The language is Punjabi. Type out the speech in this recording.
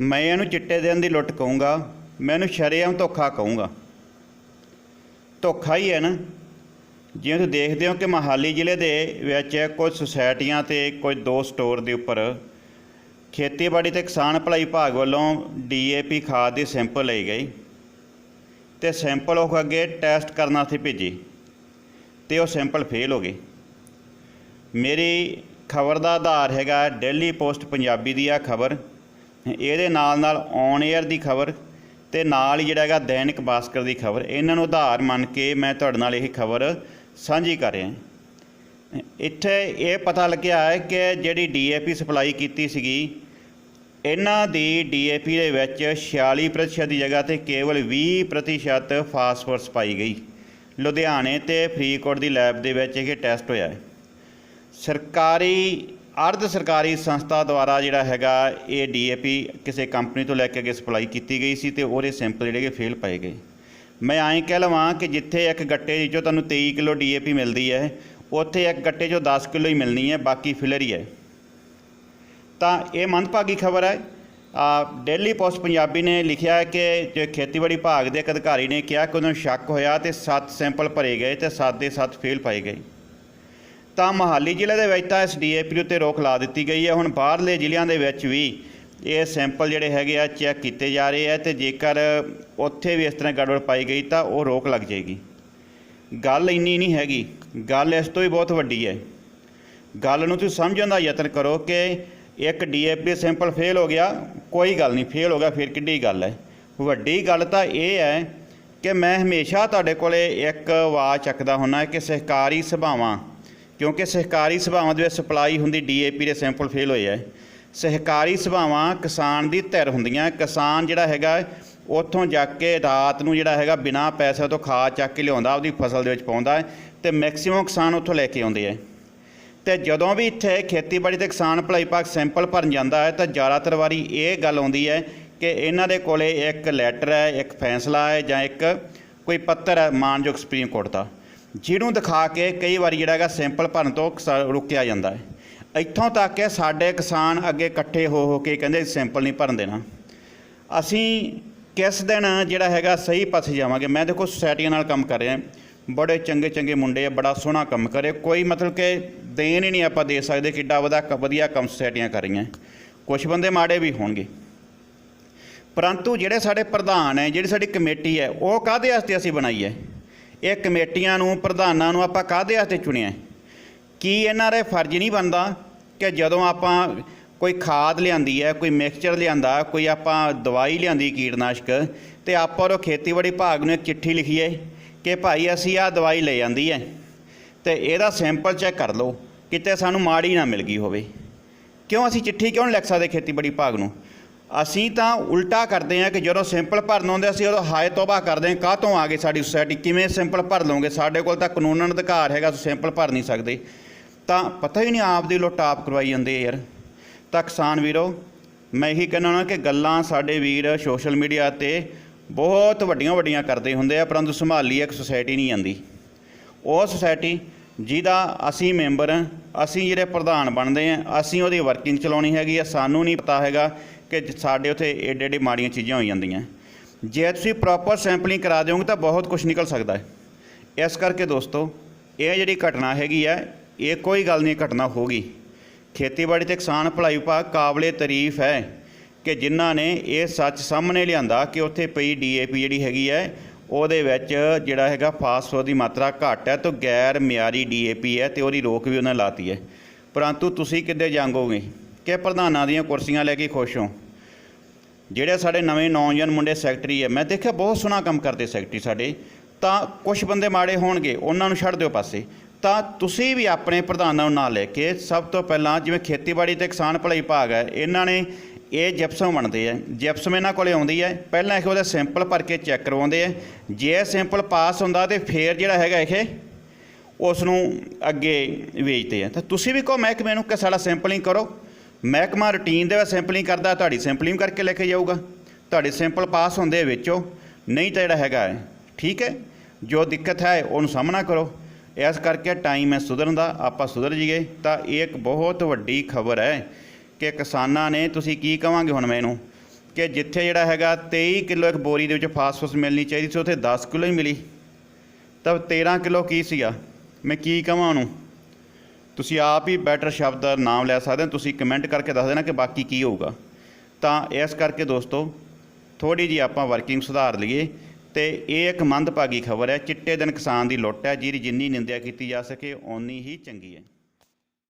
ਮੈਂ ਇਹਨੂੰ ਚਿੱਟੇ ਦੇਣ ਦੀ ਲੁੱਟ ਕਹੂੰਗਾ, ਮੈਂ ਇਹਨੂੰ ਸ਼ਰੇਆਮ ਧੋਖਾ ਕਹੂੰਗਾ। ਧੋਖਾ ਹੀ ਹੈ ਨਾ। ਜਿਵੇਂ ਤੁਸੀਂ ਦੇਖਦੇ ਹੋ ਕਿ ਮਹਾਲੀ ਜ਼ਿਲ੍ਹੇ ਦੇ ਵਿੱਚ ਕੁਝ ਸੁਸਾਇਟੀਆਂ ਤੇ ਕੁਝ ਦੋ ਸਟੋਰ ਦੇ ਉੱਪਰ ਖੇਤੀਬਾੜੀ ਤੇ ਕਿਸਾਨ ਭਲਾਈ ਵਿਭਾਗ ਵੱਲੋਂ ਡੀਏਪੀ ਖਾਦ ਦੇ ਸੈਂਪਲ ਲਈ ਗਏ ਤੇ ਸੈਂਪਲ ਉਹ ਅੱਗੇ ਟੈਸਟ ਕਰਨ ਵਾਸਤੇ ਭੇਜੇ ਤੇ ਉਹ ਸੈਂਪਲ ਫੇਲ ਹੋ ਗਏ ਮੇਰੀ ਖਬਰ ਦਾ ਆਧਾਰ ਹੈਗਾ ਡੇਲੀ ਪੋਸਟ ਪੰਜਾਬੀ ਦੀ ਆ ਖਬਰ। ਇਹਦੇ ਨਾਲ ਨਾਲ ਔਨ 에ਅਰ ਦੀ ਖਬਰ ਤੇ ਨਾਲ ਹੀ ਜਿਹੜਾ ਹੈਗਾ ਦੈਨਿਕ ਭਾਸਕਰ ਦੀ ਖਬਰ, ਇਹਨਾਂ ਨੂੰ ਆਧਾਰ ਮੰਨ ਕੇ ਮੈਂ ਤੁਹਾਡੇ ਨਾਲ ਇਹ ਖਬਰ ਸਾਂਝੀ ਕਰ ਰਿਹਾ। ਇੱਥੇ ਇਹ ਪਤਾ ਲੱਗਿਆ ਹੈ ਕਿ ਜਿਹੜੀ ਡੀਏਪੀ ਸਪਲਾਈ ਕੀਤੀ ਸੀਗੀ, ਇਹਨਾਂ ਦੀ ਡੀਏਪੀ ਦੇ ਵਿੱਚ 46% ਦੀ ਜਗ੍ਹਾ ਤੇ ਕੇਵਲ 20% ਫਾਸਫੋਰਸ ਪਾਈ ਗਈ। ਲੁਧਿਆਣੇ ਤੇ ਫਰੀਦਕੋਟ ਦੀ ਲੈਬ ਦੇ ਵਿੱਚ ਇਹ ਟੈਸਟ ਹੋਇਆ ਹੈ। ਸਰਕਾਰੀ ਅਰਧ ਸਰਕਾਰੀ ਸੰਸਥਾ ਦੁਆਰਾ ਜਿਹੜਾ ਹੈਗਾ ਇਹ ਡੀਏਪੀ ਕਿਸੇ ਕੰਪਨੀ ਤੋਂ ਲੈ ਕੇ ਅੱਗੇ ਸਪਲਾਈ ਕੀਤੀ ਗਈ ਸੀ ਤੇ ਉਹਦੇ ਸੈਂਪਲ ਜਿਹੜੇ ਕਿ ਫੇਲ ਪਾਏ ਗਏ। ਮੈਂ ਐਂ ਕਹਿ ਲਵਾਂ ਕਿ ਜਿੱਥੇ ਇੱਕ ਗੱਟੇ ਵਿੱਚੋਂ ਤੁਹਾਨੂੰ 23 ਕਿਲੋ ਡੀਏਪੀ ਮਿਲਦੀ ਹੈ, ਉੱਥੇ ਇੱਕ ਗੱਟੇ 'ਚੋਂ 10 ਕਿਲੋ ਹੀ ਮਿਲਣੀ ਹੈ, ਬਾਕੀ ਫਿਲਰ ਹੀ ਹੈ। ਤਾਂ ਇਹ ਮੰਦਭਾਗੀ ਖਬਰ ਹੈ। ਡੇਲੀ ਪੋਸਟ ਪੰਜਾਬੀ ਨੇ ਲਿਖਿਆ ਕਿ ਜੋ ਖੇਤੀਬਾੜੀ ਵਿਭਾਗ ਦੇ ਇੱਕ ਅਧਿਕਾਰੀ ਨੇ ਕਿਹਾ ਕਿ ਉਹਨਾਂ ਨੂੰ ਸ਼ੱਕ ਹੋਇਆ ਤੇ 7 ਸੈਂਪਲ ਭਰੇ ਗਏ ਤੇ 7 ਦੇ 7 ਫੇਲ ਪਾਏ ਗਏ। ਤਾਂ ਮਹਾਲੀ ਜ਼ਿਲ੍ਹੇ ਦੇ ਵਿੱਚ ਤਾਂ ਇਸ ਡੀਏਪੀ ਉੱਤੇ ਰੋਕ ਲਾ ਦਿੱਤੀ ਗਈ ਹੈ। ਹੁਣ ਬਾਹਰਲੇ ਜ਼ਿਲ੍ਹਿਆਂ ਦੇ ਵਿੱਚ ਵੀ ਇਹ ਸੈਂਪਲ ਜਿਹੜੇ ਹੈਗੇ ਆ, ਚੈੱਕ ਕੀਤੇ ਜਾ ਰਹੇ ਆ ਤੇ ਜੇਕਰ ਉੱਥੇ ਵੀ ਇਸ ਤਰ੍ਹਾਂ ਗੜਬੜ ਪਾਈ ਗਈ ਤਾਂ ਉਹ ਰੋਕ ਲੱਗ ਜਾਏਗੀ। ਗੱਲ ਇੰਨੀ ਨਹੀਂ ਹੈਗੀ। ਗੱਲ ਇਸ ਤੋਂ ਵੀ ਬਹੁਤ ਵੱਡੀ ਹੈ। ਗੱਲ ਨੂੰ ਤੁਸੀਂ ਸਮਝਣ ਦਾ ਯਤਨ ਕਰੋ ਕਿ ਇੱਕ ਡੀਏਪੀ ਸੈਂਪਲ ਫੇਲ ਹੋ ਗਿਆ, ਕੋਈ ਗੱਲ ਨਹੀਂ, ਫੇਲ ਹੋ ਗਿਆ, ਫਿਰ ਕਿੱਡੀ ਗੱਲ ਹੈ। ਵੱਡੀ ਗੱਲ ਤਾਂ ਇਹ ਹੈ ਕਿ ਮੈਂ ਹਮੇਸ਼ਾ ਤੁਹਾਡੇ ਕੋਲੇ ਇੱਕ ਆਵਾਜ਼ ਚੱਕਦਾ ਹੁੰਨਾ ਕਿ ਸਹਿਕਾਰੀ ਸਭਾਵਾਂ ਕਿਉਂਕਿ ਸਹਿਕਾਰੀ ਸਭਾਵਾਂ ਦੇ ਵਿੱਚ ਸਪਲਾਈ ਹੁੰਦੀ ਡੀਏਪੀ ਦੇ ਸੈਂਪਲ ਫੇਲ ਹੋਏ ਹੈ ਸਹਿਕਾਰੀ ਸਭਾਵਾਂ ਕਿਸਾਨ ਦੀ ਧਿਰ ਹੁੰਦੀਆਂ। ਕਿਸਾਨ ਜਿਹੜਾ ਹੈਗਾ, ਉੱਥੋਂ ਜਾ ਕੇ ਰਾਤ ਨੂੰ ਜਿਹੜਾ ਹੈਗਾ, ਬਿਨਾਂ ਪੈਸੇ ਤੋਂ ਖਾਦ ਚੱਕ ਕੇ ਲਿਆਉਂਦਾ ਉਹਦੀ ਫਸਲ ਦੇ ਵਿੱਚ ਪਾਉਂਦਾ ਹੈ ਤੇ ਮੈਕਸਿਮਮ ਕਿਸਾਨ ਉੱਥੋਂ ਲੈ ਕੇ ਆਉਂਦੇ ਹੈ ਤੇ ਜਦੋਂ ਵੀ ਇੱਥੇ ਖੇਤੀਬਾੜੀ ਤੇ ਕਿਸਾਨ ਭਲਾਈ ਭਾਗ ਸੈਂਪਲ ਭਰਨ ਜਾਂਦਾ ਹੈ, ਤਾਂ ਜ਼ਿਆਦਾਤਰ ਵਾਰੀ ਇਹ ਗੱਲ ਆਉਂਦੀ ਹੈ ਕਿ ਇਹਨਾਂ ਦੇ ਕੋਲੇ ਇੱਕ ਲੈਟਰ ਹੈ, ਇੱਕ ਫੈਸਲਾ ਹੈ ਜਾਂ ਇੱਕ ਕੋਈ ਪੱਤਰ ਹੈ ਮਾਨਯੋਗ ਸੁਪਰੀਮ ਕੋਰਟ ਦਾ। ਜਿਹਨੂੰ ਦਿਖਾ ਕੇ ਕਈ ਵਾਰੀ ਜਿਹੜਾ ਹੈਗਾ ਸੈਂਪਲ ਭਰਨ ਤੋਂ ਰੁਕਿਆ ਜਾਂਦਾ ਹੈ। ਇੱਥੋਂ ਤੱਕ ਕਿ ਸਾਡੇ ਕਿਸਾਨ ਅੱਗੇ ਇਕੱਠੇ ਹੋ ਹੋ ਕੇ ਕਹਿੰਦੇ ਸੈਂਪਲ ਨਹੀਂ ਭਰਨ ਦੇਣਾ। ਅਸੀਂ ਕਿਸ ਦਿਨ ਜਿਹੜਾ ਹੈਗਾ ਸਹੀ ਪਾਸੇ ਜਾਵਾਂਗੇ। ਮੈਂ ਦੇਖੋ ਸੁਸਾਇਟੀਆਂ ਨਾਲ ਕੰਮ ਕਰ ਰਿਹਾ ਬੜੇ ਚੰਗੇ ਚੰਗੇ ਮੁੰਡੇ ਆ, ਬੜਾ ਸੋਹਣਾ ਕੰਮ ਕਰੇ ਕੋਈ ਮਤਲਬ ਕਿ ਦੇਣ ਹੀ ਨਹੀਂ ਆਪਾਂ ਦੇ ਸਕਦੇ ਕਿੱਡਾ ਵਧਾ ਵਧੀਆ ਕੰਮ ਸੁਸਾਇਟੀਆਂ ਕਰ ਰਹੀਆਂ। ਕੁਝ ਬੰਦੇ ਮਾੜੇ ਵੀ ਹੋਣਗੇ। ਪਰੰਤੂ ਜਿਹੜੇ ਸਾਡੇ ਪ੍ਰਧਾਨ ਹੈ, ਜਿਹੜੀ ਸਾਡੀ ਕਮੇਟੀ ਹੈ, ਉਹ ਕਾਹਦੇ ਵਾਸਤੇ ਅਸੀਂ ਬਣਾਈ ਹੈ? ਇਹ ਕਮੇਟੀਆਂ ਨੂੰ, ਪ੍ਰਧਾਨਾਂ ਨੂੰ ਆਪਾਂ ਕਾਹਦੇ ਵਾਸਤੇ ਚੁਣਿਆ? ਕੀ ਇਹਨਾਂ ਦਾ ਫਰਜ਼ ਨਹੀਂ ਬਣਦਾ ਕਿ ਜਦੋਂ ਆਪਾਂ ਕੋਈ ਖਾਦ ਲਿਆਂਦੀ ਹੈ, ਕੋਈ ਮਿਕਸਚਰ ਲਿਆਂਦਾ, ਕੋਈ ਆਪਾਂ ਦਵਾਈ ਲਿਆਂਦੀ ਕੀਟਨਾਸ਼ਕ ਤੇ ਆਪਾਂ ਉਹ ਖੇਤੀਬਾੜੀ ਵਿਭਾਗ ਨੂੰ ਇੱਕ ਚਿੱਠੀ ਲਿਖੀਏ ਕਿ ਭਾਈ ਅਸੀਂ ਆਹ ਦਵਾਈ ਲੈ ਜਾਂਦੀ ਹੈ ਤੇ ਇਹਦਾ ਸੈਂਪਲ ਚੈੱਕ ਕਰ ਲਓ, ਕਿਤੇ ਸਾਨੂੰ ਮਾੜੀ ਨਾ ਮਿਲ ਗਈ ਹੋਵੇ। ਕਿਉਂ ਅਸੀਂ ਚਿੱਠੀ ਕਿਉਂ ਨਹੀਂ ਲਿਖ ਸਕਦੇ ਖੇਤੀਬਾੜੀ ਵਿਭਾਗ ਨੂੰ? ਅਸੀਂ ਤਾਂ ਉਲਟਾ ਕਰਦੇ ਹਾਂ ਕਿ ਜਦੋਂ ਸਿੰਪਲ ਭਰਨ ਆਉਂਦੇ, ਅਸੀਂ ਉਦੋਂ ਹਾਏ ਤੋਬਾ ਕਰਦੇ ਹਾਂ, ਕਾਹਤੋਂ ਆ ਗਏ ਸਾਡੀ ਸੁਸਾਇਟੀ ਕਿਵੇਂ ਸਿੰਪਲ ਭਰ ਲਓਗੇ ਸਾਡੇ ਕੋਲ ਤਾਂ ਕਾਨੂੰਨਨ ਅਧਿਕਾਰ ਹੈਗਾ, ਅਸੀਂ ਸੈਂਪਲ ਭਰ ਨਹੀਂ ਸਕਦੇ। ਤਾਂ ਪਤਾ ਹੀ ਨਹੀਂ ਆਪ ਦੀ ਲੁੱਟ ਆਪ ਕਰਵਾਈ ਜਾਂਦੇ ਯਾਰ। ਤਾਂ ਕਿਸਾਨ ਵੀਰੋ, ਮੈਂ ਇਹੀ ਕਹਿਣਾ ਨਾ ਕਿ ਗੱਲਾਂ ਸਾਡੇ ਵੀਰ ਸੋਸ਼ਲ ਮੀਡੀਆ ਤੇ ਬਹੁਤ ਵੱਡੀਆਂ ਵੱਡੀਆਂ ਕਰਦੇ ਹੁੰਦੇ ਆ, ਪਰੰਤੂ ਸੰਭਾਲੀ ਇੱਕ ਸੁਸਾਇਟੀ ਨਹੀਂ ਜਾਂਦੀ। ਉਹ ਸੁਸਾਇਟੀ ਜਿਹਦਾ ਅਸੀਂ ਮੈਂਬਰ ਅਸੀਂ ਜਿਹੜੇ ਪ੍ਰਧਾਨ ਬਣਦੇ ਆ ਅਸੀਂ ਉਹਦੀ ਵਰਕਿੰਗ ਚਲਾਉਣੀ ਹੈਗੀ ਆ, ਸਾਨੂੰ ਨਹੀਂ ਪਤਾ ਹੈਗਾ ਕਿ ਜ- ਸਾਡੇ ਉੱਥੇ ਏਡੇ ਏਡੇ ਮਾੜੀਆਂ ਚੀਜ਼ਾਂ ਹੋਈ ਜਾਂਦੀਆਂ। ਜੇ ਤੁਸੀਂ ਪ੍ਰੋਪਰ ਸੈਂਪਲਿੰਗ ਕਰਾ ਦਿਓਗੇ ਤਾਂ ਬਹੁਤ ਕੁਝ ਨਿਕਲ ਸਕਦਾ ਹੈ। ਇਸ ਕਰਕੇ ਦੋਸਤੋ, ਇਹ ਜਿਹੜੀ ਘਟਨਾ ਹੈਗੀ ਹੈ, ਇਹ ਕੋਈ ਗੱਲ ਨਹੀਂ ਘਟਨਾ ਹੋਗੀ ਖੇਤੀਬਾੜੀ ਤੇ ਕਿਸਾਨ ਭਲਾਈ ਵਿਭਾਗ ਕਾਬਲੇ ਤਾਰੀਫ ਹੈ ਕਿ ਜਿਨ੍ਹਾਂ ਨੇ ਇਹ ਸੱਚ ਸਾਹਮਣੇ ਲਿਆਂਦਾ ਕਿ ਉੱਥੇ ਪਈ ਡੀਏਪੀ ਜਿਹੜੀ ਹੈਗੀ ਹੈ, ਉਹਦੇ ਵਿੱਚ ਜਿਹੜਾ ਹੈਗਾ ਫਾਸਫੋਰ ਦੀ ਮਾਤਰਾ ਘੱਟ ਹੈ ਤਾਂ ਗੈਰ ਮਿਆਰੀ ਡੀਏਪੀ ਹੈ ਤੇ ਉਹਦੀ ਰੋਕ ਵੀ ਉਹਨਾਂ ਲਾਤੀ ਹੈ। ਪਰੰਤੂ ਤੁਸੀਂ ਕਿੱਦੇ ਜਾਂਗੋਗੇ? ਕਿ ਪ੍ਰਧਾਨਾਂ ਦੀਆਂ ਕੁਰਸੀਆਂ ਲੈ ਕੇ ਖੁਸ਼ ਹੋ ਜਿਹੜੇ ਸਾਡੇ ਨਵੇਂ ਨੌਜਵਾਨ ਮੁੰਡੇ ਸੈਕਟਰੀ ਹੈ, ਮੈਂ ਦੇਖਿਆ ਬਹੁਤ ਸੋਹਣਾ ਕੰਮ ਕਰਦੇ ਸੈਕਟਰੀ ਸਾਡੇ। ਤਾਂ ਕੁਝ ਬੰਦੇ ਮਾੜੇ ਹੋਣਗੇ, ਉਹਨਾਂ ਨੂੰ ਛੱਡ ਦਿਓ ਪਾਸੇ। ਤਾਂ ਤੁਸੀਂ ਵੀ ਆਪਣੇ ਪ੍ਰਧਾਨਾਂ ਨੂੰ ਨਾਲ ਲੈ ਕੇ ਸਭ ਤੋਂ ਪਹਿਲਾਂ ਜਿਵੇਂ ਖੇਤੀਬਾੜੀ ਤੇ ਕਿਸਾਨ ਭਲਾਈ ਵਿਭਾਗ ਹੈ, ਇਹਨਾਂ ਨੇ ਇਹ ਜਿਪਸਮ ਬਣਦੇ ਆ। ਜਿਪਸਮ ਇਹਨਾਂ ਕੋਲੇ ਆਉਂਦੀ ਹੈ, ਪਹਿਲਾਂ ਇਹ ਉਹਦਾ ਸੈਂਪਲ ਭਰ ਕੇ ਚੈੱਕ ਕਰਵਾਉਂਦੇ ਆ। ਜੇ ਇਹ ਸੈਂਪਲ ਪਾਸ ਹੁੰਦਾ ਤੇ ਫੇਰ ਜਿਹੜਾ ਹੈਗਾ ਇਹ ਉਸ ਨੂੰ ਅੱਗੇ ਵੇਚਦੇ ਆ। ਤਾਂ ਤੁਸੀਂ ਵੀ ਕਹੋ, ਮਹਿਕਮੇ ਨੂੰ ਕਿ ਸਾਡਾ ਸੈਂਪਲਿੰਗ ਕਰੋ। ਮਹਿਕਮਾ ਰੂਟੀਨ ਦੇ ਵਿੱਚ ਸੈਂਪਲਿੰਗ ਕਰਦਾ, ਤੁਹਾਡੀ ਸੈਂਪਲਿੰਗ ਕਰਕੇ ਲੈ ਕੇ ਜਾਊਗਾ। ਤੁਹਾਡੇ ਸੈਂਪਲ ਪਾਸ ਹੁੰਦੇ ਆ ਵਿੱਚੋਂ ਨਹੀਂ ਤਾਂ ਜਿਹੜਾ ਹੈਗਾ ਠੀਕ ਹੈ? ਜੋ ਦਿੱਕਤ ਹੈ, ਉਹਨੂੰ ਸਾਹਮਣਾ ਕਰੋ। ਇਸ ਕਰਕੇ ਟਾਈਮ ਹੈ ਸੁਧਰਨ ਦਾ, ਆਪਾਂ ਸੁਧਰ ਜੀਏ ਤਾਂ ਇਹ ਇੱਕ ਬਹੁਤ ਵੱਡੀ ਖਬਰ ਹੈ ਕਿ ਕਿਸਾਨਾਂ ਨੇ, ਤੁਸੀਂ ਕੀ ਕਹਾਂਗੇ ਹੁਣ ਮੈਨੂੰ ਕਿ ਜਿੱਥੇ ਜਿਹੜਾ ਹੈਗਾ 23 ਕਿਲੋ ਇੱਕ ਬੋਰੀ ਦੇ ਵਿੱਚ ਫਾਸਫੋਰਸ ਮਿਲਣੀ ਚਾਹੀਦੀ ਸੀ, ਉੱਥੇ 10 ਕਿਲੋ ਹੀ ਮਿਲੀ। ਤਾਂ 13 ਕਿਲੋ ਕੀ ਸੀਗਾ? ਮੈਂ ਕੀ ਕਹਾਂ ਉਹਨੂੰ? ਤੁਸੀਂ ਆਪ ਹੀ ਬੈਟਰ ਸ਼ਬਦ ਦਾ ਨਾਮ ਲੈ ਸਕਦੇ ਹੋ, ਤੁਸੀਂ ਕਮੈਂਟ ਕਰਕੇ ਦੱਸ ਦੇਣਾ ਕਿ ਬਾਕੀ ਕੀ ਹੋਊਗਾ। ਤਾਂ ਇਸ ਕਰਕੇ ਦੋਸਤੋ ਥੋੜੀ ਜੀ ਆਪਾਂ ਵਰਕਿੰਗ ਸੁਧਾਰ ਲਈਏ ਤੇ ਇਹ ਇੱਕ ਮੰਦਭਾਗੀ ਖਬਰ ਹੈ, ਚਿੱਟੇ ਦਿਨ ਕਿਸਾਨ ਦੀ ਲੁੱਟ ਹੈ, ਜਿਹਦੀ ਜਿੰਨੀ ਨਿੰਦਿਆ ਕੀਤੀ ਜਾ ਸਕੇ, ਓਨੀ ਹੀ ਚੰਗੀ ਹੈ।